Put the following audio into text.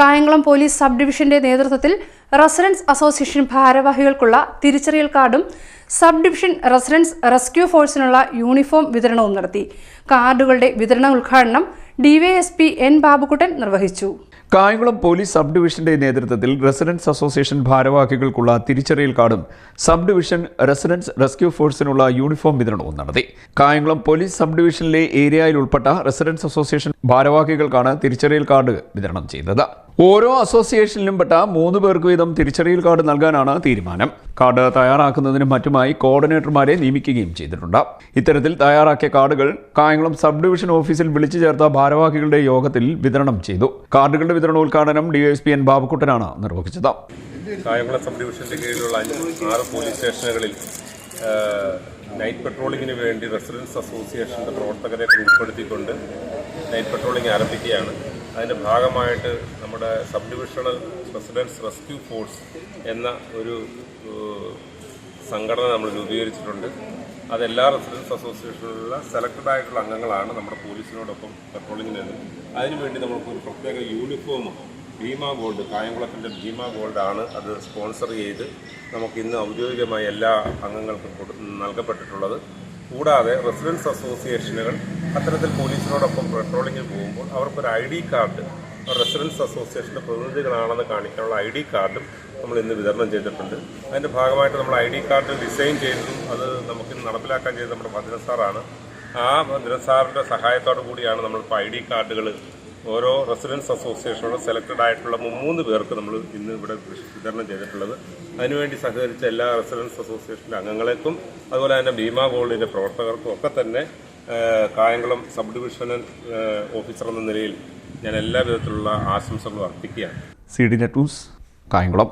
Kayamkulam police sub ഡിവിഷന്റെ നേതൃത്വത്തിൽ residence association ഭാരവാഹികൾക്കുള്ള തിരിച്ചറിയൽ കാർഡും സബ് ഡിവിഷൻ റെസിഡൻസ് റെസ്ക്യൂ ഫോഴ്സിനുള്ള യൂണിഫോം വിതരണവും നടത്തി. കാർഡുകളുടെ വിതരണ ഉദ്ഘാടനം ഡിവൈഎസ്പി എൻ ബാബുക്കുട്ടൻ നിർവഹിച്ചു. കായംകുളം പോലീസ് സബ് ഡിവിഷന്റെ നേതൃത്വത്തിൽ റെസിഡൻസ് അസോസിയേഷൻ ഭാരവാഹികൾക്കുള്ള തിരിച്ചറിയൽ കാർഡും സബ് ഡിവിഷൻ റെസിഡൻസ് റെസ്ക്യൂ ഫോഴ്സിനുള്ള യൂണിഫോം വിതരണവും നടത്തി. കായംകുളം പോലീസ് സബ് ഡിവിഷനിലെ ഏരിയയിൽ ഉൾപ്പെട്ട റെസിഡൻസ് അസോസിയേഷൻ ഭാരവാഹികൾക്കാണ് തിരിച്ചറിയൽ കാർഡ് വിതരണം ചെയ്തത്. ഓരോ അസോസിയേഷനിലും പെട്ട മൂന്ന് പേർക്ക് വീതം തിരിച്ചറിയൽ കാർഡ് നൽകാനാണ് തീരുമാനം. കാർഡ് തയ്യാറാക്കുന്നതിനും മറ്റുമായി കോർഡിനേറ്റർമാരെ നിയമിക്കുകയും ചെയ്തിട്ടുണ്ട്. ഇത്തരത്തിൽ തയ്യാറാക്കിയ കാർഡുകൾ കായംകുളം സബ് ഡിവിഷൻ ഓഫീസിൽ വിളിച്ചു ചേർത്ത ഭാരവാഹികളുടെ യോഗത്തിൽ വിതരണം ചെയ്തു. കാർഡുകളുടെ വിതരണോദ്ഘാടനം ഡിവൈഎസ്പി എൻ ബാബുക്കുട്ടനാണ് നിർവഹിച്ചത്. കായംകുളം സബ് ഡിവിഷന്റെ കീഴിലുള്ള ആറ് പോലീസ് സ്റ്റേഷനുകളിൽ നൈറ്റ് പെട്രോളിങ്ങിന് വേണ്ടി റെസിഡൻസ് അസോസിയേഷന്റെ പ്രവർത്തകരെ ഉൾപ്പെടുത്തിക്കൊണ്ട് നൈറ്റ് പെട്രോളിംഗ് ആരംഭിക്കുകയാണ്. അതിന്റെ ഭാഗമായിട്ട് നമ്മുടെ sub divisional residence rescue force എന്ന ഒരു സംഘടന നമ്മൾ രൂപീകരിച്ചിട്ടുണ്ട്. അതെല്ലാ റെസിഡൻസ് അസോസിയേഷനിലുള്ള സെലക്ടഡ് ആയിട്ടുള്ള അംഗങ്ങളാണ് നമ്മുടെ പോലീസിനോടൊപ്പം പെട്രോളിങ്ങിന് അതിനുവേണ്ടി നമുക്ക് ഒരു പ്രത്യേക യൂണിഫോം ഭീമ ഗോൾഡ് കായംകുളത്തിന്റെ ഭീമ ഗോൾഡ് ആണ് അത് സ്പോൺസർ ചെയ്ത് നമുക്ക് ഇന്ന് ഔദ്യോഗികമായി എല്ലാ അംഗങ്ങൾക്കും നൽകപ്പെട്ടിട്ടുള്ളത്. കൂടാതെ റെസിഡൻസ് അസോസിയേഷനുകൾ അത്തരത്തിൽ പോലീസിനോടൊപ്പം പെട്രോളിങ്ങിന് പോകുമ്പോൾ അവർക്കൊരു ഐ ഡി കാർഡ് റെസിഡൻസ് അസോസിയേഷന്റെ പ്രതിനിധികളാണെന്ന് കാണിക്കാനുള്ള ഐ ഡി കാർഡും നമ്മൾ ഇന്ന് വിതരണം ചെയ്തിട്ടുണ്ട്. അതിന്റെ ഭാഗമായിട്ട് നമ്മൾ ഐ ഡി കാർഡ് ഡിസൈൻ ചെയ്തതും അത് നമുക്ക് നടപ്പിലാക്കാൻ ചെയ്തത് നമ്മുടെ ഭദ്രസാറാണ് ആ ഭദ്രസാറിന്റെ സഹായത്തോടു കൂടിയാണ് നമ്മളിപ്പോൾ ഐ ഡി കാർഡുകൾ ഓരോ റെസിഡൻസ് അസോസിയേഷനോട് സെലക്റ്റഡ് ആയിട്ടുള്ള മൂന്ന് പേർക്ക് നമ്മൾ ഇന്ന് ഇവിടെ വിതരണം ചെയ്തിട്ടുള്ളത്. അതിനുവേണ്ടി സഹകരിച്ച എല്ലാ റെസിഡൻസ് അസോസിയേഷന്റെ അംഗങ്ങളെക്കും അതുപോലെ തന്നെ ഭീമ ഗോൾഡിന്റെ പ്രവർത്തകർക്കും ഒക്കെ തന്നെ കായംകുളം സബ് ഡിവിഷണൽ ഓഫീസർ എന്ന നിലയിൽ ഞാൻ എല്ലാ വിധത്തിലുള്ള ആശംസകളും അർപ്പിക്കുകയാണ്. C D net news Kayamkulam.